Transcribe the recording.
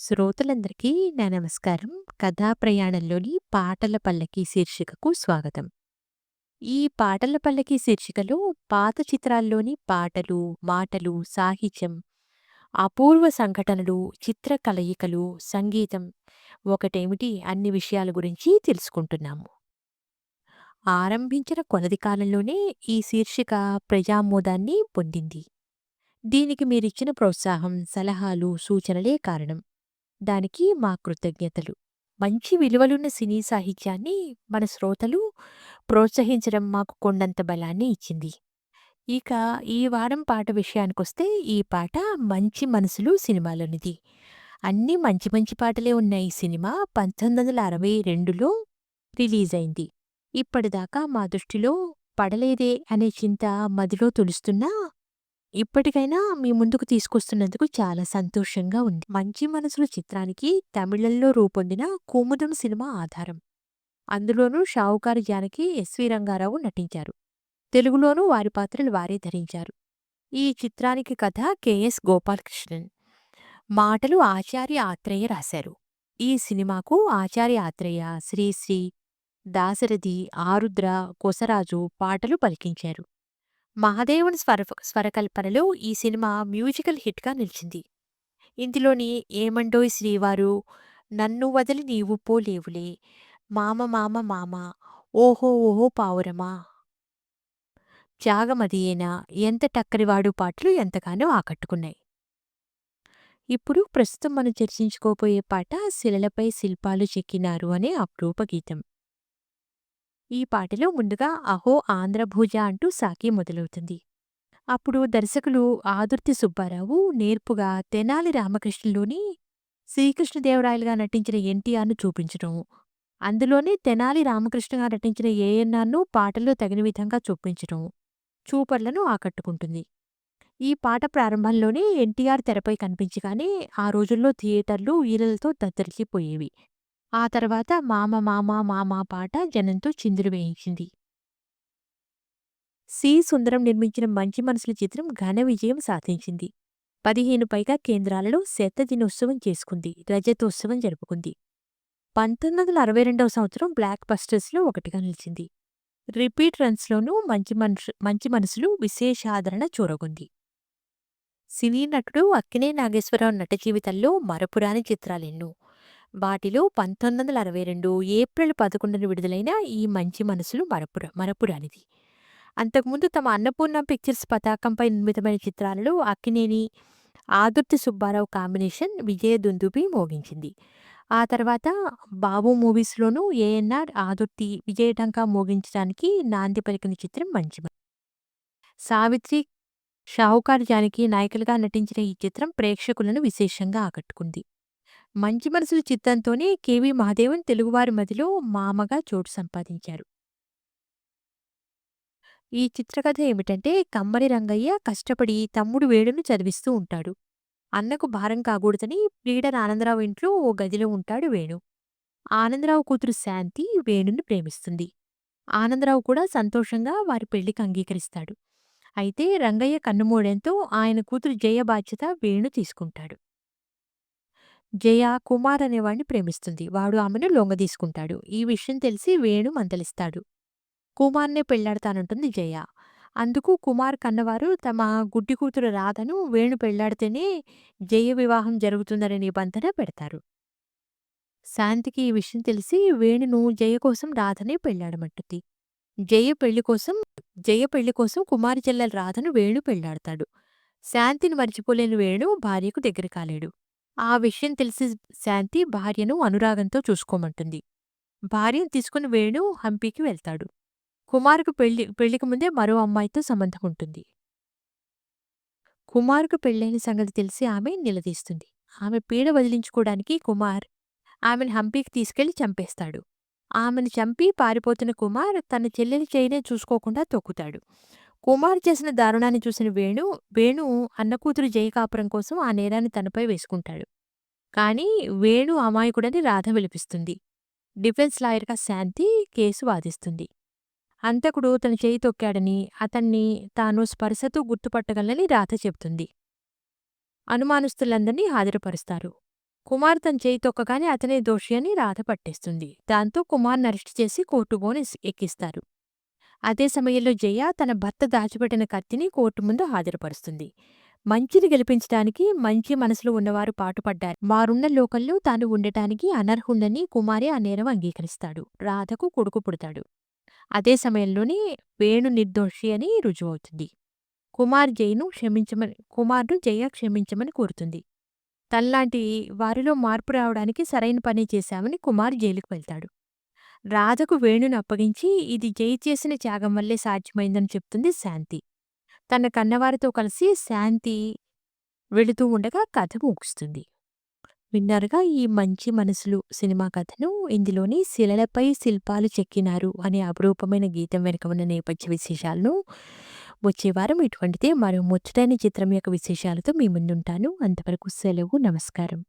శ్రోతలందరికీ నా నమస్కారం. కథా ప్రయాణంలోని పాటల పల్లకి శీర్షికకు స్వాగతం. ఈ పాటల పల్లకి శీర్షికలో పాత చిత్రాల్లోని పాటలు, మాటలు, సాహిత్యం, అపూర్వ సంఘటనలు, చిత్ర కలయికలు, సంగీతం ఒకటేమిటి అన్ని విషయాల గురించి తెలుసుకుంటున్నాము. ఆరంభించిన కొనది కాలంలోనే ఈ శీర్షిక ప్రజామోదాన్ని పొందింది. దీనికి మీరిచ్చిన ప్రోత్సాహం, సలహాలు, సూచనలే కారణం. దానికి మా కృతజ్ఞతలు. మంచి విలువలున్న సినీ సాహిత్యాన్ని మన శ్రోతలు ప్రోత్సహించడం మాకు కొండంత బలాన్ని ఇచ్చింది. ఇక ఈ వారం పాట విషయానికొస్తే ఈ పాట 'మంచి మనసులు' సినిమాలోనిది. అన్నీ మంచి మంచి పాటలే ఉన్న ఈ సినిమా 1962లో రిలీజయింది. ఇప్పటిదాకా మా దృష్టిలో పడలేదే అనే చింత మదిలో తులుస్తున్నా ఇప్పటికైనా మీ ముందుకు తీసుకొస్తున్నందుకు చాలా సంతోషంగా ఉంది. 'మంచి మనసుల చిత్రానికి తమిళంలో రూపొందిన 'కుముదం' సినిమా ఆధారం. అందులోనూ షావుకారు జానకి, ఎస్వి రంగారావు నటించారు. తెలుగులోనూ వారి పాత్రలు వారే ధరించారు. ఈ చిత్రానికి కథ కెఎస్ గోపాలకృష్ణన్. మాటలు ఆచార్య ఆత్రేయ రాశారు. ఈ సినిమాకు ఆచార్య ఆత్రేయ, శ్రీశ్రీ, దాశరథి, ఆరుద్ర, కొసరాజు పాటలు పలికించారు. మహాదేవన్ స్వర స్వరకల్పనలో ఈ సినిమా మ్యూజికల్ హిట్‌గా నిలిచింది. ఇందులోని 'ఏమండోయ్ శ్రీవారు', 'నన్ను వదిలి నీవు పోలేవులే', 'మామ మామ మామ', 'ఓహో ఓహో పావురమా', 'త్యాగమదియేనా', 'ఎంత టక్కరివాడు' పాటలు ఎంతగానో ఆకట్టుకున్నాయి. ఇప్పుడు ప్రస్తుతం మనం చర్చించుకోబోయే పాట 'శిలలపై శిల్పాలు చెక్కినారు' అనే అప్రూప గీతం. ఈ పాటలో ముందుగా 'అహో ఆంధ్రభూజ' అంటూ సాకి మొదలవుతుంది. అప్పుడు దర్శకులు ఆదుర్తి సుబ్బారావు నేర్పుగా తెనాలి రామకృష్ణలోని శ్రీకృష్ణదేవరాయలుగా నటించిన ఎన్టీఆర్‌ను చూపించడం, అందులోనే తెనాలి రామకృష్ణగా నటించిన ఏఎన్ఆర్ను పాటల్లో తగిన విధంగా చూపించడం చూపర్లను ఆకట్టుకుంటుంది. ఈ పాట ప్రారంభంలోనే ఎన్టీఆర్ తెరపై కనిపించగానే ఆ రోజుల్లో థియేటర్లు ఈరలతో దద్దరిల్లిపోయేవి. ఆ తర్వాత 'మామ మామ మామ' పాట జనంతో చిందులు వేయించింది. సి. సుందరం నిర్మించిన 'మంచి మనసుల చిత్రం ఘన విజయం సాధించింది. పదిహేను పైగా కేంద్రాలలో శత దినోత్సవం చేసుకుంది. రజతోత్సవం జరుపుకుంది. 1962వ సంవత్సరం బ్లాక్ బస్టర్స్‌లో ఒకటిగా నిలిచింది. రిపీట్ రన్స్‌లోనూ 'మంచి మనసు 'మంచి మనసులు' విశేషాదరణ చూరగొంది. సినీ నటుడు అక్కినే నాగేశ్వరరావు నట జీవితంలో మరపురాని చిత్రాలెన్నో. వాటిలో 1962 ఏప్రిల్ 11న విడుదలైన ఈ 'మంచి మనసులు' మరపుర మరపురానిది. అంతకుముందు తమ అన్నపూర్ణ పిక్చర్స్ పతాకంపై నిర్మితమైన చిత్రాలలో అక్కినేని, ఆదుర్తి సుబ్బారావు కాంబినేషన్ విజయదుందుభి మోగించింది. ఆ తర్వాత బాబు మూవీస్‌లోనూ ఏఎన్ఆర్ ఆదుర్తి విజయఢంకా మోగించడానికి నాంది పలికిన చిత్రం 'మంచి సావిత్రి, షాహుకార్ జానకి నాయకులుగా నటించిన ఈ చిత్రం ప్రేక్షకులను విశేషంగా ఆకట్టుకుంది. 'మంచి మనసుల చిత్తంతోనే కెవి మహాదేవన్ తెలుగువారి మదిలో మామగా చోటు సంపాదించారు. ఈ చిత్రకథ ఏమిటంటే కమ్మరి రంగయ్య కష్టపడి తమ్ముడు వేణును చదివిస్తూ ఉంటాడు. అన్నకు భారం కాకూడదని ప్లీడర్ ఆనందరావు ఇంట్లో ఓ గదిలో ఉంటాడు వేణు. ఆనందరావు కూతురు శాంతి వేణుని ప్రేమిస్తుంది. ఆనందరావు కూడా సంతోషంగా వారి పెళ్ళికి అంగీకరిస్తాడు. అయితే రంగయ్య కన్నుమూయడంతో ఆయన కూతురు జయ బాధ్యత వేణు తీసుకుంటాడు. జయ కుమార్ అనేవాణ్ణి ప్రేమిస్తుంది. వాడు ఆమెను లొంగదీసుకుంటాడు. ఈ విషయం తెలిసి వేణు మందలిస్తాడు. కుమార్‌నే పెళ్ళాడతానంటుంది జయ. అందుకు కుమార్ కన్నవారు తమ గుడ్డి కూతురు రాధను వేణు పెళ్ళాడితేనే జయ వివాహం జరుగుతుందనే నిబంధన పెడతారు. శాంతికి ఈ విషయం తెలిసి వేణును జయ కోసం రాధనే పెళ్ళాడమంటుంది. జయ పెళ్ళి కోసం జయ పెళ్ళి కోసం కుమారి చెల్లెలు రాధను వేణు పెళ్ళాడతాడు. శాంతిని మరిచిపోలేని వేణు భార్యకు దగ్గర కాలేడు. ఆ విషయం తెలిసి శాంతి భార్యను అనురాగంతో చూసుకోమంటుంది. భార్యను తీసుకుని వేణు హంపీకి వెళ్తాడు. కుమార్‌కు పెళ్ళి పెళ్ళికి ముందే మరో అమ్మాయితో సంబంధం ఉంటుంది. కుమార్‌కు పెళ్ళైన సంగతి తెలిసి ఆమె నిలదీస్తుంది. ఆమె పీడ వదిలించుకోవడానికి కుమార్ ఆమెను హంపీకి తీసుకెళ్ళి చంపేస్తాడు. ఆమెను చంపి పారిపోతున్న కుమార్ తన చెల్లెలి చేయనే చూసుకోకుండా తొక్కుతాడు. కుమార్ చేసిన దారుణాన్ని చూసిన వేణు, వేణు అన్న కూతురు జయ కోసం ఆ నేరాన్ని తనపై వేసుకుంటాడు. కానీ వేణు అమాయకుడని రాధ విలిపిస్తుంది డిఫెన్స్ లాయర్‌గా శాంతి కేసు వాదిస్తుంది. అంతకుడు తన చేయి తొక్కాడని, అతన్ని తాను స్పర్శతో గుర్తుపట్టగలనని రాధ చెబుతుంది. అనుమానస్తులందర్నీ హాజరుపరుస్తారు. కుమార్ తన చేయి తొక్కగానే అతనే దోషి అని రాధ పట్టేస్తుంది దాంతో కుమార్ని అరెస్ట్ చేసి కోర్టుబోన్ ఎక్కిస్తారు అదే సమయంలో జయ తన భర్త దాచిపెట్టిన కత్తిని కోర్టు ముందు హాజరుపరుస్తుంది. మంచిని గెలిపించడానికి మంచి మనసులో ఉన్నవారు పాటుపడ్డారు. వారున్న లోకంలో తాను ఉండటానికి అనర్హుండని కుమారి ఆ నేరం అంగీకరిస్తాడు. రాధకు కొడుకు పుడతాడు. అదే సమయంలోనే వేణు నిర్దోషి అని రుజువవుతుంది. కుమార్ జయను క్షమించమని కుమార్ను జయ క్షమించమని కోరుతుంది. తనలాంటి వారిలో మార్పు రావడానికి సరైన పని చేశామని కుమార్ జైలుకు వెళ్తాడు. రాధకు వేణుని అప్పగించి ఇది జై చేసిన త్యాగం వల్లే సాధ్యమైందని చెప్తుంది శాంతి. తన కన్నవారితో కలిసి శాంతి వెళుతూ ఉండగా కథ ముగుస్తుంది. విన్నారుగా ఈ మంచి మనసులు సినిమా కథను? ఇందులోని శిలలపై శిల్పాలు చెక్కినారు అనే అపురూపమైన గీతం వెనుక ఉన్న నేపథ్య విశేషాలను వచ్చే వారం ఇటువంటిదే మరో ముచ్చటైన చిత్రం యొక్క విశేషాలతో మీ ముందుంటాను. అంతవరకు సెలవు నమస్కారం.